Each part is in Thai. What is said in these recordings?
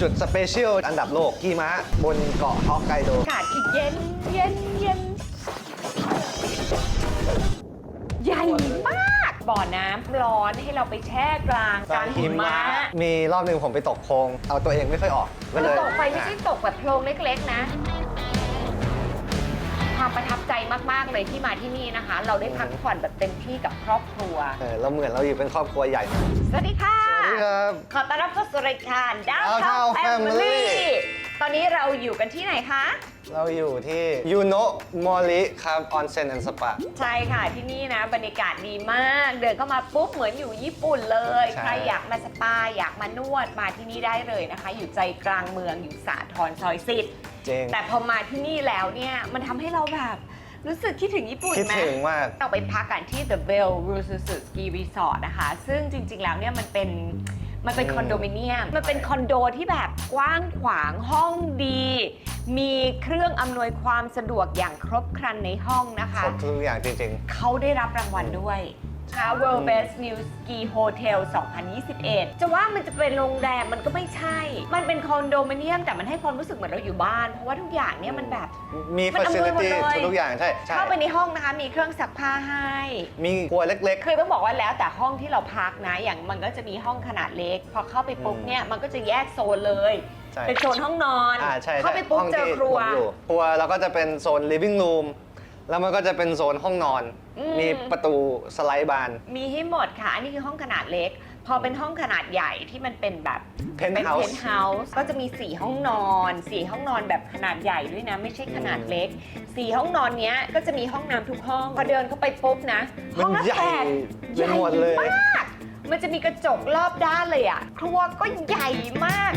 จุดสเปเชียลอันดับโลกหิมะบนเกาะฮอกไกโด อากาศที่เย็นเย็นเย็นใหญ่มาก บ่อน้ำร้อนให้เราไปแช่กลางกลางหิมะมีรอบหนึ่งผมไปตกโคลงเอาตัวเองไม่ค่อยออกก็มันเลยตกไปไม่ใช่ตกแบบโพรงเล็กๆนะ ความประทับใจมาก ๆ เลยที่มาที่นี่นะคะ เราได้พักผ่อนแบบเต็มที่กับครอบครัว เออเราเหมือนเราอยู่เป็นครอบครัวใหญ่ สวัสดีค่ะ สวัสดีครับ ขอต้อนรับเข้าสู่รายการดาว Downtown เทาแฟมิ Family ลี่ตอนนี้เราอยู่กันที่ไหนคะ เราอยู่ที่ยูโนะมอริครับออนเซ็นแอนด์สปา ใช่ค่ะที่นี่นะ บรรยากาศดีมาก เดินเข้ามาปุ๊บเหมือนอยู่ญี่ปุ่นเลย ใช่ ใครอยากมาสปาอยากมานวดมาที่นี่ได้เลยนะคะ อยู่ใจกลางเมืองอยู่สาทรซอยสิบ จริง แต่พอมาที่นี่แล้วเนี่ยมันทำให้เราแบบรู้สึกคิดถึงญี่ปุ่นคิดไหม ถึงมาก เราไปพักกันที่ The Bell r u s u s u Ski Resort นะคะ ซึ่งจริง ๆ แล้วเนี่ยมันเป็นมันเป็นอืม คอนโดมิเนียม มันเป็นคอนโดที่แบบกว้างขวางห้องดี มีเครื่องอำนวยความสะดวกอย่างครบครันในห้องนะคะครบทุกอย่างจริง เขาได้รับรางวัลด้วย ค่ะ World Best New Ski Hotel 2021 จะว่ามันจะเป็นโรงแรมมันก็ไม่ใช่ มันเป็นคอนโดมิเนียมแต่มันให้ความรู้สึกเหมือนเราอยู่บ้าน เพราะว่าทุกอย่างเนี่ยมันแบบๆมีมันฟัอำซินวลิยหมดตี้เลย ทุกๆอย่างใช่ใช่เข้าไปในห้องนะคะ มีเครื่องซักผ้าให้ มีครัวเล็ก คือต้องบอกว่าแล้วแต่ห้องที่เราพักนะ อย่างมันก็จะมีห้องขนาดเล็ก พอเข้าไปปุ๊บอืม เนี่ยมันก็จะแยกโซนเลยใช่เป็นโซนห้องนอนๆอ่าใช่เข้าใช่ไปปุ๊บห้องเจอที่ครัว ผมอยู่ครัวแล้วก็จะเป็นโซน living room แล้วมันก็จะเป็นโซนห้องนอน อืม มีประตูสไลด์บาน มีให้หมดค่ะ อันนี้คือห้องขนาดเล็ก พอเป็นห้องขนาดใหญ่ที่มันเป็นแบบเป็นเพ penthouse นท์เฮาส์ก็จะมี 4 ห้องนอน4ห้องนอนแบบขนาดใหญ่ด้วยนะ ไม่ใช่ขนาดเล็ก 4 ห้องนอนเนี้ยก็จะมีห้องน้ำทุกห้อง พอเดินเข้าไปปุ๊บนะมันห้องละใหญ่แปดไปหมดเลยใหญ่มาก มันจะมีกระจกรอบด้านเลยอะครัวก็ใหญ่มาก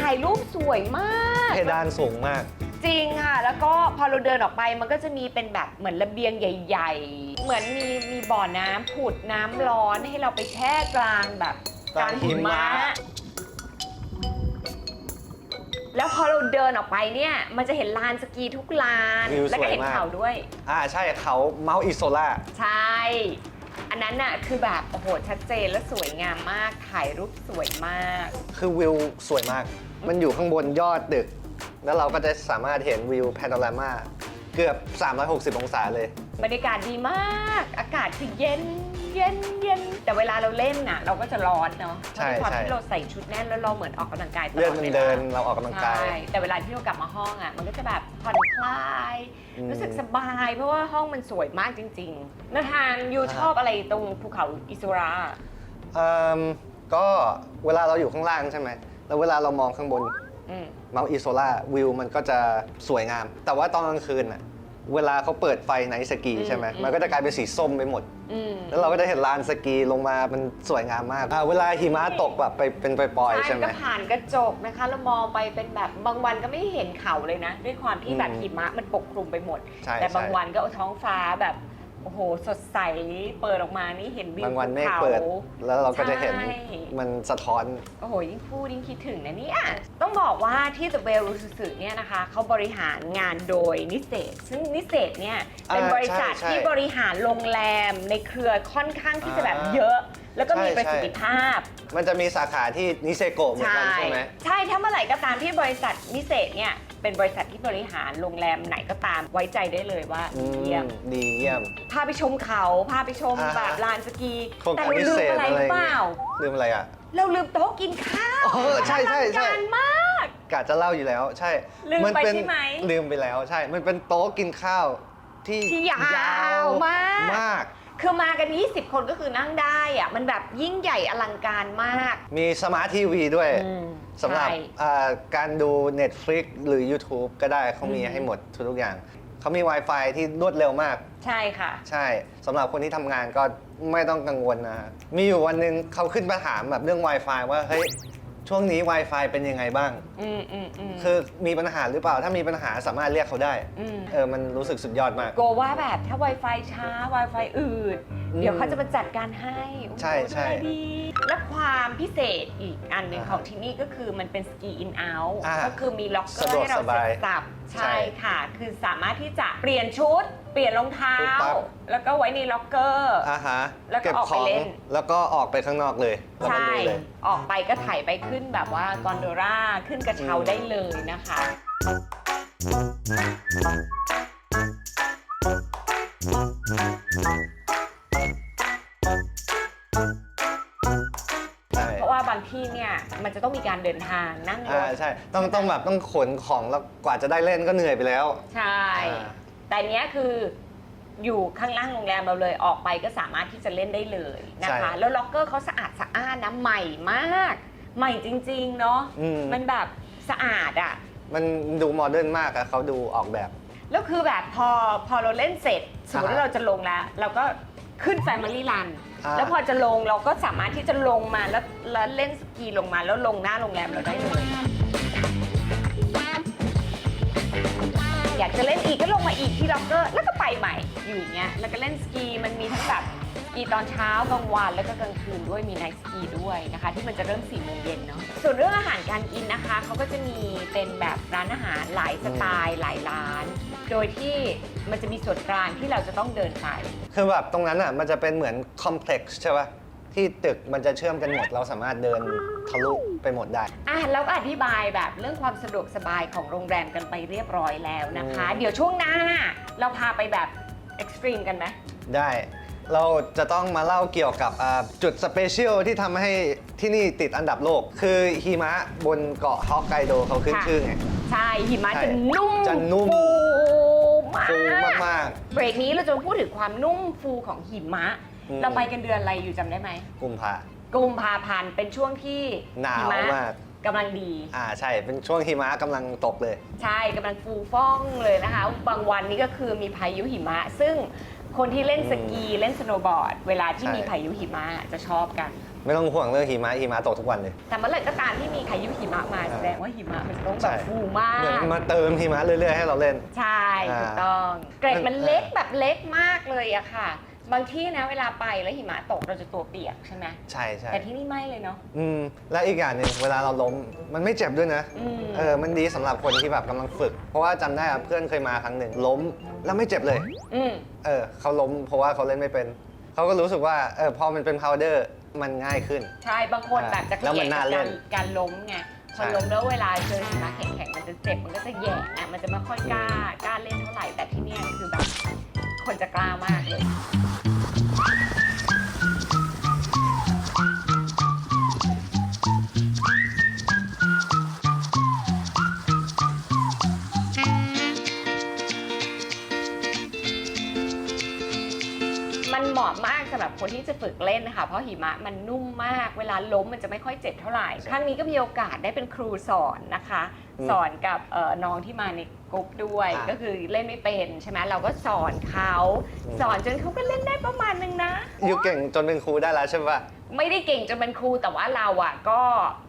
ถ่ายรูปสวยมาก เพดานสูงมาก จริงค่ะ แล้วก็พอเราเดินออกไปมันก็จะมีเป็นแบบเหมือนระเบียงใหญ่ ๆ เหมือนมีมีบ่อน้ำผุดน้ำร้อนให้เราไปแช่กลางแบบกลางหิมะ แล้วพอเราเดินออกไปเนี่ย มันจะเห็นลานสกีทุกลาน วิวแล้วก็เห็นสวยมากเขาด้วย อ่าใช่เขาเมาส์อิโซล่า ใช่ อันนั้นน่ะคือแบบ โอ้โห ชัดเจนและสวยงามมาก ถ่ายรูปสวยมาก คือวิวสวยมาก มันอยู่ข้างบนยอดตึก แล้วเราก็จะสามารถเห็นวิวแพนโนรามาเกือบ 360 องศาเลย บรรยากาศดีมาก อากาศคือเย็น เย็น เย็น แต่เวลาเราเล่นน่ะ เราก็จะร้อนเนาะเพใช่ราะด้วยความใช่ ที่เราใส่ชุดแน่นแล้วเราเหมือนออกกำลังกายตลอดเลือดมันวลาเดินเราออกกำลังกาย ใช่แต่เวลาที่เรากลับมาห้องอะ มันก็จะแบบผ่อนคลาย อืม รู้สึกสบาย เพราะว่าห้องมันสวยมากจริงๆนาธานยูชอบอะไรตรงภูเขาอิสุรา เอิ่มก็เวลาเราอยู่ข้างล่างใช่ไหมแล้วเวลาเรามองข้างบนอืม เมาส์อิโซล่าวิวมันก็จะสวยงาม แต่ว่าตอนกลางคืนน่ะเวลาเขาเปิดไฟไนท์สกีอืมใช่ไหมอืมมันก็จะกลายเป็นสีส้มไปหมดอืมแล้วเราก็จะเห็นลานสกีลงมามันสวยงามมากอ่าเวลาหิมะตกแบบไปเป็นปล่อยๆใช่ใช่ไหมก็ผ่านกระจกนะคะเรามองไปเป็นแบบบางวันก็ไม่เห็นเขาเลยนะ ด้วยความที่แบบอืมหิมะมันปกคลุมไปหมดใช่แต่บางใช่วันก็เอาท้องฟ้าแบบ โอ้โห สดใสเปิดออกมานี่เห็นวิวบางวันเมฆภูขาเปิดแล้วเราก็จะเห็นใช่ มันสะท้อน โอ้โห ยิ่งพูดยิ่งคิดถึงนะเนี่ย ต้องบอกว่าที่ The Bell r u s u s u เนี่ยนะคะเขาบริหารงานโดยนิเศษ ซึ่งนิเศษเนี่ย เป็นอ่าบริษัทใช่ใช่ที่บริหารโรงแรมในเครือค่อนข้างที่จะแบบอ่าเยอะ แล้วก็มีใช่ประสิทธิภาพ มันจะมีสาขาที่นิเซโกะเหมือนกันใช่ไหม ใช่ ถ้าเมื่อไหร่ก็ตามที่บริษัทนิเศษเนี่ย เป็นบริษัทที่บริหารโรงแรมไหนก็ตามไว้ใจได้เลยว่าอืมเยี่ยมดีเยี่ยม พาไปชมเขาพาไปชมอ่าฮะแบบลานสกี โครงแต่การเราพิลืเศมษอะไรอะไรหรือเปล่าลืมอะไรอะ เราลืมโต๊ะกินข้าวเออใช่ใช่ใช่ อลังการมาก กะจะเล่าอยู่แล้ว ใช่ลืมไปนเป็นใช่ไหมลืมไปแล้วใช่ มันเป็นโต๊ะกินข้าวที่ที่ยาวมาก มาก คือมากัน 20 คนก็คือนั่งได้อะมันแบบยิ่งใหญ่อลังการมาก มีสมาร์ททีวีด้วยอืมสำหรับใช่อ่าการดู Netflix หรือ YouTube ก็ได้เขามีอืมให้หมดทุกๆอย่าง เขามี Wi-Fi ที่รวดเร็วมาก ใช่ค่ะ ใช่สำหรับคนที่ทำงานก็ไม่ต้องกังวลนะฮะมีอยู่วันหนึ่งเขาขึ้นมาถามแบบเรื่อง Wi-Fi ว่า เฮ้ย ช่วงนี้ Wi-Fi เป็นยังไงบ้าง อืมอืมอืมคือมีปัญหาหรือเปล่า ถ้ามีปัญหาสามารถเรียกเขาได้ มเออ มันรู้สึกสุดยอดมาก กลัวว่าแบบถ้า Wi-Fi ช้า Wi-Fi อืดอืมเดี๋ยวเขาจะมาจัดการให้โอ้โหใช่ใช่ ดูแลดี และความพิเศษอีกอันหนึ่งอ่าของที่นี่ก็คือมันเป็นสกีอินเอาท์อ่าก็คือมีล็อกเกอสะร์ดวกให้เราสบายเซ็ตสับใช่ใช่ค่ะ คือสามารถที่จะเปลี่ยนชุด เปลี่ยนรองเท้า ปุ๊บปั๊บ แล้วก็ไว้ในล็อกเกอร์ อ่าฮะแล้วก็เก็บออกขไปองเล่น แล้วก็ออกไปข้างนอกเลยแล้วก็ใช่ ลุยเลย ออกไปก็ถ่ายไปขึ้นแบบว่ากอนโดราขึ้นกระเช้าอืม ได้เลยนะคะใช่ เพราะว่าบางที่เนี่ยมันจะต้องมีการเดินทางนั่งรอ่าถใช่ต้องต้องแบบต้องขนของแล้วกว่าจะได้เล่นก็เหนื่อยไปแล้ว ใช่ อ่า แต่เนี้ยคืออยู่ข้างล่างโรงแรมเราเลยออกไปก็สามารถที่จะเล่นได้เลยนะคะ แล้วล็อกเกอร์เขาสะอาดสะอ้านนะใหม่มาก ใหม่จริง ๆ เนาะอืมมันแบบสะอาดอะมันดูโมเดิร์นมากอะเขาดูออกแบบ แล้วคือแบบพอพอเราเล่นเสร็จ สมมติอ่าฮะ ว่าเราจะลงแล้ว เราก็ขึ้น Family Run อ่า แล้วพอจะลงเราก็สามารถที่จะลงมาแล้วแล้วเล่นสกีลงมาแล้วลงหน้าโรงแรมเราได้เลย อยากจะเล่นอีกก็ลงมาอีกที่ล็อกเกอร์แล้วก็ไปใหม่อยู่อย่างเงี้ยแล้วก็เล่นสกีมันมีทั้งแบบ กีตอนเช้ากลางวันแล้วก็กลางคืนด้วยมีไนท์สกีด้วยนะคะ ที่มันจะเริ่ม4ี่โมงเย็นเนาะส่วนเรื่องอาหารการกินนะคะเขาก็จะมีเป็นแบบร้านอาหารหลายสไตล์หลายร้าน โดยที่มันจะมีส่วนกลางที่เราจะต้องเดินไป คือแบบตรงนั้นอะมันจะเป็นเหมือนคอมเพล็กซ์ใช่ป่ะที่ตึกมันจะเชื่อมกันหมด เราสามารถเดินทะลุไปหมดได้ อะแล้วก็อธิบายแบบเรื่องความสะดวกสบายของโรงแรมกันไปเรียบร้อยแล้วนะคะอืมเดี๋ยวช่วงหน้า เราพาไปแบบเอ็กซ์ตรีมกันไหมได้ เราจะต้องมาเล่าเกี่ยวกับอ่าจุดสเปเชียลที่ทำให้ที่นี่ติดอันดับโลก คือหิมะบนเกาะฮอกไกโดเขาขึ้นค่ะ ชื่อไง ใช่หิมะใช่จะนุ่มจะนุ่ม ฟูมากฟูมาก เบรกนี้เราจะมาพูดถึงความนุ่มฟูของหิมะ อืม เราไปกันเดือนอะไรอยู่จำได้ไหมๆ กุมภา กุมภาพันธ์เป็นช่วงที่หนาวหิมะมาก กำลังดี อ่าใช่ เป็นช่วงหิมะกำลังตกเลย ใช่กำลังฟูฟ่องเลยนะคะ บางวันนี้ก็คือมีพายุหิมะ ซึ่ง คนที่เล่นสกีเล่นสโนว์บอร์ด เวลาที่ใช่มีพายุหิมะจะชอบกัน ไม่ต้องห่วงเรื่องหิมะหิมะตกทุกวันเลย แต่เมื่อไหร่ก็ตามที่มีพายุหิมะมาอ่าแสดงว่าหิมะมันจะต้องแบใช่บฟูมากเหมือนมาเติมหิมะเรื่อยๆให้เราเล่น ใช่อ่าถูกต้อง เกรดมันอ่าเล็กแบบเล็กมากเลยอะค่ะ บางที่นะเวลาไปแล้วหิมะตกเราจะตัวเปียกใช่ไหมใช่ใช่แต่ที่นี่ไม่เลยเนาะ อืมและอีกอย่างหนึ่งเวลาเราล้มมันไม่เจ็บด้วยนะอืม เออมันดีสำหรับคนที่แบบกำลังฝึก เพราะว่าจำได้อะเพื่อนเคยมาครั้งหนึ่งล้มแล้วไม่เจ็บเลย อืม เออเขาล้มเพราะว่าเขาเล่นไม่เป็น เขาก็รู้สึกว่าเออพอมันเป็นพาวเดอร์มันง่ายขึ้น ใช่ บางคนแบบจะแล้วเกลีมัยดนน่ากับเล่การนการล้มไง พใช่ อล้มแล้วเวลาเจอหิมะแข็งๆ มันจะเจ็บ มันก็จะแหย่อะมันจะไม่ค่อยกล้ากล้าเล่นเท่าไหร่ แต่ที่เนี่ยคือแบบ คนจะกล้ามากเลย มันเหมาะมากสำหรับคนที่จะฝึกเล่นนะคะเพราะหิมะมันนุ่มมาก เวลาล้มมันจะไม่ค่อยเจ็บเท่าไหร่ครั้งนี้ก็มีโอกาสได้เป็นครูสอนนะคะอืมสอนกับเอ่อน้องที่มาใน กลุ่มด้วยอ่าก็คือเล่นไม่เป็นใช่ไหมเราก็สอนเขาอืม สอนจนเขาก็เล่นได้ประมาณนึงนะยูเก่งจนเป็นครูได้แล้วใช่ปะ ไม่ได้เก่งจนเป็นครูแต่ว่าเราอะก็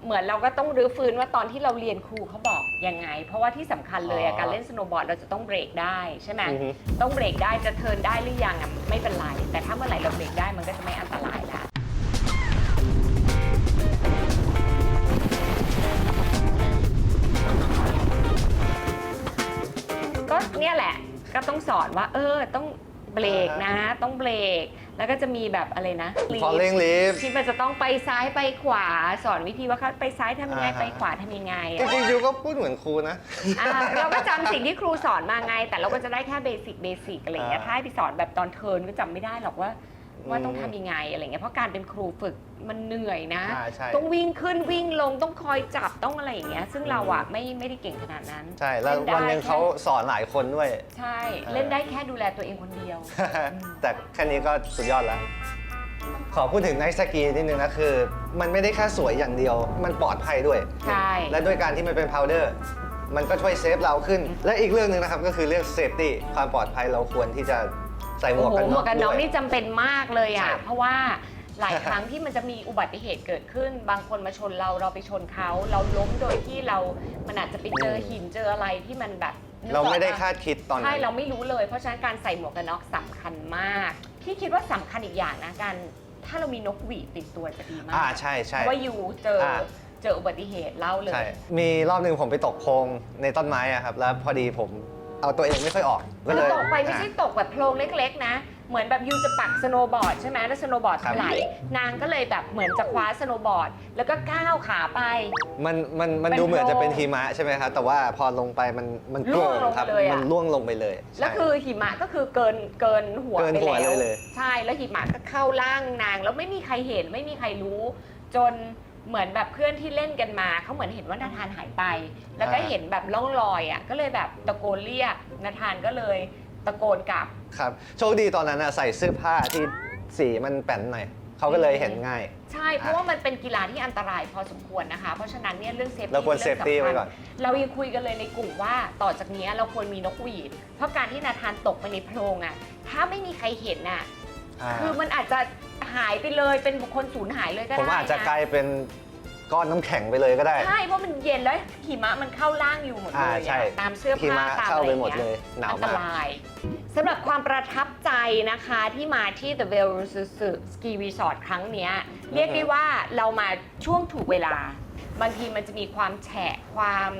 เหมือนเราก็ต้องรื้อฟื้นว่าตอนที่เราเรียนครูเขาบอกยังไง เพราะว่าที่สำคัญเลยอะการเล่นสโนว์บอร์ดเราจะต้องเบรกได้ใช่ไหมอือฮึ ต้องเบรกได้จะเทิร์นได้หรือยังอะไม่เป็นไรแต่ถ้าเมื่อไหร่เราเบรกได้มันก็จะไม่อันตราย ก็เนี่ยแหละก็ต้องสอนว่า เออต้องเบรกนะ ต้องเบรก แล้วก็จะมีแบบอะไรนะพอเล่งลิฟที่มันจะต้องไปซ้ายไปขวา สอนวิธีว่าเขาไปซ้ายทำยังไงอ่าฮะ ไปขวาทำยังไงจอะริงๆยูก็พูดเหมือนครูนะ อ่าเราก็จำสิ่งที่ครูสอนมาไง แต่เราก็จะได้แค่เบสิกเบสิกอะไรอย่างเงี้ยอ่า ถ้าให้ไปสอนแบบตอนเทิร์นก็จำไม่ได้หรอกว่า ว่าอืมต้องทำยังไงอะไรเงี้ยเพราะการเป็นครูฝึกมันเหนื่อยนะ อ่าใช่ ต้องวิ่งขึ้นวิ่งลงต้องคอยจับต้องอะไรอย่างเงี้ยซึ่งเราอะไม่ไม่ได้เก่งขนาดนั้นใช่ แล้วเล่นได้วันหนึ่งเขาสอนหลายคนด้วย ใช่เออเล่นได้แค่ดูแลตัวเองคนเดียว แต่แค่นี้ก็สุดยอดแล้ว ขอพูดถึงไนท์สกีนิดนึงนะคือ มันไม่ได้แค่สวยอย่างเดียว มันปลอดภัยด้วย ใช่ และด้วยการที่มันเป็นพาวเดอร์ มันก็ช่วยเซฟเราขึ้น และอีกเรื่องหนึ่งนะครับก็คือเรื่องเซฟตี้ความปลอดภัยเราควรที่จะ ใส่หมโอ้วกโหกันหมน็วอกกกันด้น็อวกยนี่จำเป็นมากเลยอะใช่เพราะว่าหลายครั้งที่มันจะมีอุบัติเหตุเกิดขึ้น บางคนมาชนเราเราไปชนเขา เราล้มโดยที่เรา มันอาจจะไปเจอหินเจออะไรที่มันแบบนึกอเราอกปะไม่ได้คาดคิดตอนใช่นั้นเราไม่รู้เลยเพราะฉะนั้นการใส่หมวกกันน็อกสำคัญมาก ที่คิดว่าสำคัญอีกอย่างนะการถ้าเรามีนกหวีดติดตัวจะดีมากอ่าใช่เพใช่ราะว่าอยู่เจออา เจออุบัติเหตุเล่าเลย ใช่ มีรอบหนึ่งผมไปตกโพรงในต้นไม้อะครับ แล้วพอดีผม เอาตัวเองไม่ค่อยออกก็เลเรายตกไปไม่ใช่อะตกแบบโพรงเล็กๆ นะ เหมือนแบบยูจะปักสโนว์บอร์ดใช่ไหมแล้วสโนว์บอร์ดครับถลายนางก็เลยแบบเหมือนจะคว้าสโนว์บอร์ด แล้วก็ก้าวขาไป มันมันมันเป็นดูเหมือนจะเป็นโพรงหิมะใช่ไหมครับแต่ว่าพอลงไปมันมันโปร่งร่วงลงครับไปเลยอะ มันล่วงลงไปเลยแล้วใช่คือหิมะก็คือเกินเกินหัวเกินไปหัวแล้วเลยเลย ใช่แล้วหิมะก็เข้าร่างนาง แล้วไม่มีใครเห็นไม่มีใครรู้ จน เหมือนแบบเพื่อนที่เล่นกันมาเขาเหมือนเห็นว่านาธานหายไป แล้วก็เห็นแบบร่องรอยอะก็เลยแบบตะโกนเรียกนาธานก็เลยตะโกนกลับ ครับ โชคดีตอนนั้นอะใส่เสื้อผ้าที่สีมันแป่นหน่อยเขาก็เลยเห็นง่าย ใช่ เพราะว่ามันเป็นกีฬาที่อันตรายพอสมควรนะคะ เพราะฉะนั้นเนี่ยเรื่องเซฟตี้เราควรเซฟตี้ไว้ก่อน เรายังคุยกันเลยในกลุ่มว่าต่อจากนี้เราควรมีนกหวีด เพราะการที่นาธานตกไปในโพรงอะ ถ้าไม่มีใครเห็นอะ อ่าคือมันอาจจะหายไปเลยเป็นบุคคลสูญหายเลยก็ได้ผมอาจจะนกลายเป็นก้อนน้ำแข็งไปเลยก็ได้ ใช่เพราะมันเย็นแล้วหิมะมันเข้าล่างอยู่หมดเลอ่ายใช่อะตามเสื้อหิผ้ามะตามเข้าอะไรไปอหมดย่างเลเงี้ยยหนาวอันตมาก รายสำหรับความประทับใจนะคะที่มาที่ The v e l s u s u Ski Resort ครั้งเนี้ยเรียกได้ว่าเรามาช่วงถูกเวลา บางทีมันจะมีความแฉะความ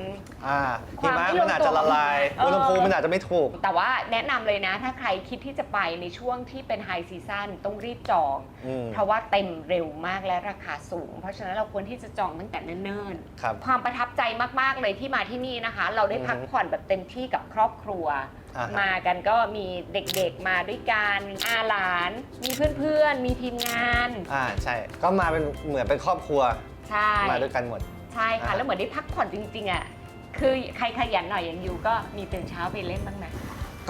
อ่าคหิวามมะไม่ลงมันอาจจะละลายตัวอุณหภูมิเออมันอาจจะไม่ถูก แต่ว่าแนะนำเลยนะ ถ้าใครคิดที่จะไปในช่วงที่เป็นไฮซีซั o นต้องรีบจอง อืมเพราะว่าเต็มเร็วมากและราคาสูง เพราะฉะนั้นเราควรที่จะจองตั้งแต่เนิ่นครับ ๆ ความประทับใจมาก ๆ เลยที่มาที่นี่นะคะ เราได้พักอือฮึผ่อนแบบเต็มที่กับครอบครัว อ่าฮะ มากันก็มีเด็กๆมาด้วยกันอาหลาน มีเพื่อนๆ มีทีมงาน อ่าใช่ ก็มาเป็นเหมือนเป็นครอบครัว ใช่มาด้วยกันหมด ใช่ค่ะอ่าแล้วเหมือนได้พักผ่อนจริงๆอะคือใครขยันหน่อยอย่างยูก็มีตื่นเช้าไปเล่นบ้างนะ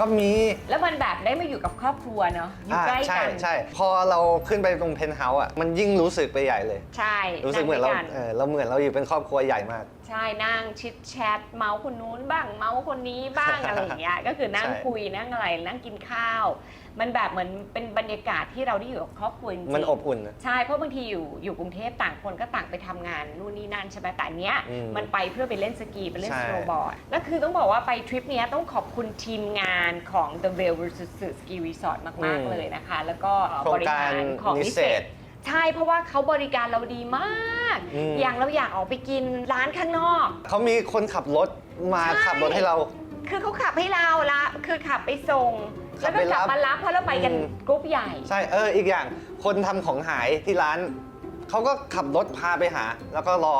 ก็มีแล้วมันแบบได้มาอยู่กับครอบครัวเนาะอยู่อ่าใกล้ใช่กันใช่พอเราขึ้นไปตรงเพนท์เฮาส์อะมันยิ่งรู้สึกไปใหญ่เลย ใช่รู้สึกเหมือนเรางด้วยเออเราเหมือนเราอยู่เป็นครอบครัวใหญ่มาก ใช่นั่งชิดแชทเมาส์คนนู้นบ้างเมาส์คนนี้บ้าง อะไรอย่างเงี้ยก็คือนั่งใช่คุยนั่งอะไรนั่งกินข้าว มันแบบเหมือนเป็นบรรยากาศที่เราได้อยู่กับครอบครัวจริงๆมันอบอุ่นนะใช่เพราะบางทีอยู่อยู่กรุงเทพต่างคนก็ต่างไปทำงานนู่นนี่นั่นใช่ไหมแต่อันเนี้ยอืมมันไปเพื่อไปเล่นสกีไปเล่นใช่สโนว์บอร์ดแล้วคือต้องบอกว่าไปทริปเนี้ยต้องขอบคุณทีมงานของ The v a l e vs Ski Resort มากอืมๆเลยนะคะ แล้วก็โครงบริการหารของนินิเศเศษษ ใช่เพราะว่าเขาบริการเราดีมาก อืม อย่างเราอยากออกไปกินร้านข้างนอก เขามีคนขับรถมาใช่ ขับรถให้เรา คือเขาขับให้เราละคือขับไปส่ง ขัแล้วบก็ไปกลับรับมารับเพราะเราไปกันอืม กรุ๊ปใหญ่ ใช่เอออีกอย่างคนทำของหายที่ร้าน เขาก็ขับรถพาไปหา แล้วก็รอ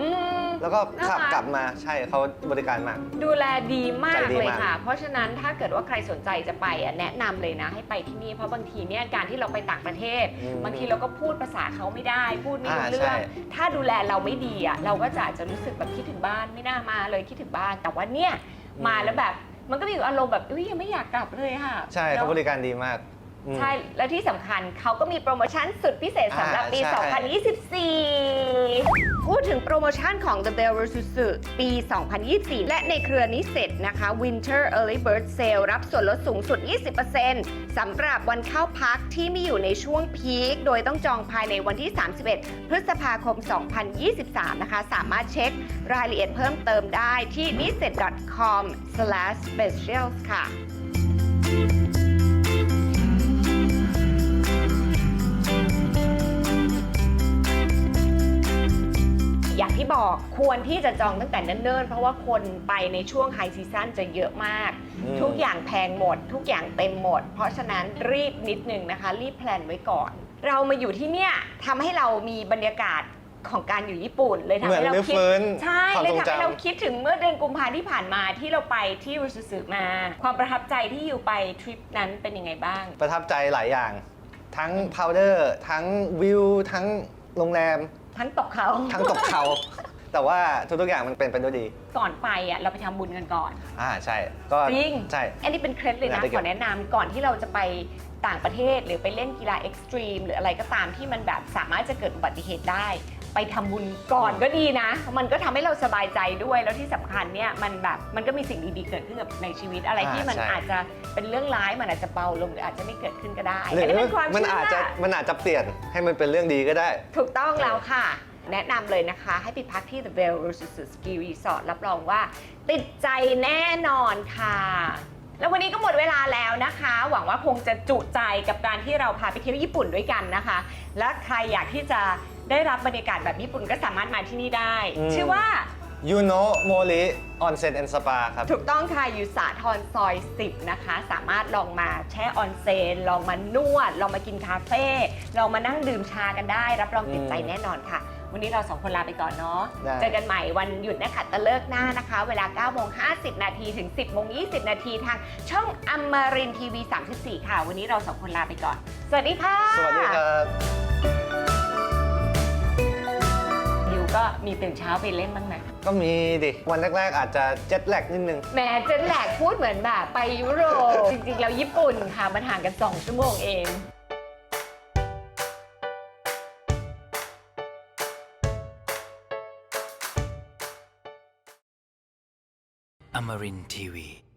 อืม แล้วก็ขับน่ารัก กลับมาใช่เขาบริการมาก ดูแลดีมากใจดีเลยมาก ค่ะ เพราะฉะนั้นถ้าเกิดว่าใครสนใจจะไปอะแนะนำเลยนะ ให้ไปที่นี่เพราะบางทีเนี่ยการที่เราไปต่างประเทศ อืม บางทีเราก็พูดภาษาเขาไม่ได้ พูดไม่รู้อ่าเรื่ใช่ อง ถ้าดูแลเราไม่ดีอะเราก็จะอาจจะรู้สึกแบบคิดถึงบ้านไม่น่ามาเลยคิดถึงบ้าน แต่ว่าเนี่ยมาแล้วแบบมันก็มีอารมณ์แบบอุ้ยยังไม่อยากกลับเลยค่ะใช่นอะเขาบริการดีมากอืม ใช่ และที่สำคัญเขาก็มีโปรโมชั่นสุดพิเศษสำหรับปี อ่าใช่ 2024 พูดถึงโปรโมชั่นของ The Bell v s u ปี 2024 และในเครือนิสเซ็ตนะคะ Winter Early Bird Sale รับส่วนลดสูงสุด 20%สำหรับวันเข้าพักที่มีอยู่ในช่วงพีค โดยต้องจองภายในวันที่ 31 พฤษภาคม 2023 นะคะ สามารถเช็ครายละเอียดเพิ่มเติมได้ที่ nisset.com/specials ค่ะอย่าง ที่บอกควรที่จะจองตั้งแต่เนิ่นๆ เพราะว่าคนไปในช่วงไฮซีซั่นจะเยอะมาก อืม ทุกอย่างแพงหมด ทุกอย่างเต็มหมด เพราะฉะนั้นรีบนิดนึงนะคะ รีบแพลนไว้ก่อน เรามาอยู่ที่เนี่ยทำให้เรามีบรรยากาศของการอยู่ญี่ปุ่นเลยทำเหมือนให้เรารื้อคิด ฟื้นใช่ความเลยทรงทำให้จำ เราคิดถึงเมื่อเดือนกุมภาที่ผ่านมาที่เราไปที่รูซูสึมา ความประทับใจที่อยู่ไปทริปนั้นเป็นยังไงบ้าง ประทับใจหลายอย่าง ทั้งพาวเดอร์ทั้งวิวทั้งโรงแรม ทั้งตกเขาทั้งตกเขา แต่ว่าทุกๆอย่างมันเป็นไปด้วยดี ก่อนไปอะเราไปทำบุญกันก่อน อ่าใช่ ก็จริง ใช่ อันนี้เป็นเคล็ดเลยนะน่าจะเก็ขบอแนะนำก่อนที่เราจะไปต่างประเทศหรือไปเล่นกีฬาเอ็กซ์ตรีมหรืออะไรก็ตามที่มันแบบสามารถจะเกิดอุบัติเหตุได้ ไปทำบุญก่อนก็ดีนะ มันก็ทำให้เราสบายใจด้วย แล้วที่สำคัญเนี่ยมันแบบมันก็มีสิ่งดีๆเกิดขึ้นกับในชีวิตอะไรอ่าที่มันใช่อาจจะเป็นเรื่องร้ายมันอาจจะเบาลงหรืออาจจะไม่เกิดขึ้นก็ได้หรือันอนี้เป็นความมันเชื่อาจจะอมันอาจจะเปลี่ยนให้มันเป็นเรื่องดีก็ได้ ถูกต้องแล้วค่ะ แนะนำเลยนะคะ ให้ไปพักที่ The Bell r o s e s Ski Resort รับรองว่า ติดใจแน่นอนค่ะแล้ววันนี้ก็หมดเวลาแล้วนะคะ หวังว่าคงจะจุใจกับการที่เราพาไปเที่ยวญี่ปุ่นด้วยกันนะคะ และใครอยากที่จะ ได้รับบรรยากาศแบบญี่ปุ่นก็สามารถมาที่นี่ได้ อืม ชื่อว่า ยูโนโมริออนเซ็นแอนด์สปาครับ ถูกต้องค่ะอยู่สาทรซอย 10 นะคะ สามารถลองมาแช่ออนเซนลองมานวด ลองมากินคาเฟ่ลองมานั่งดื่มชากันได้ รับรองติดใจอืมแน่นอนค่ะ วันนี้เราสองคนลาไปก่อนเนาะได้ เจอกันใหม่วันหยุดนะคะตะเลิกหน้านะคะ เวลา9โมง50 นาทีถึง 10โมง20 นาทีทางช่องอมรินทีวี 34 ค่ะ วันนี้เราสองคนลาไปก่อน สวัสดีค่ะ สวัสดีครับ ก็มีตื่นเช้าไปเล่นบ้างไหมก็มีดิ วันแรกๆ อาจจะเจ็ตแลกนิดนึง แหมเจนแหลกพูดเหมือนแบบไปยุโรป จริงๆ แล้วญี่ปุ่นค่ะ มันห่างกัน 2 ชั่วโมงเอง Amarin Tiwi.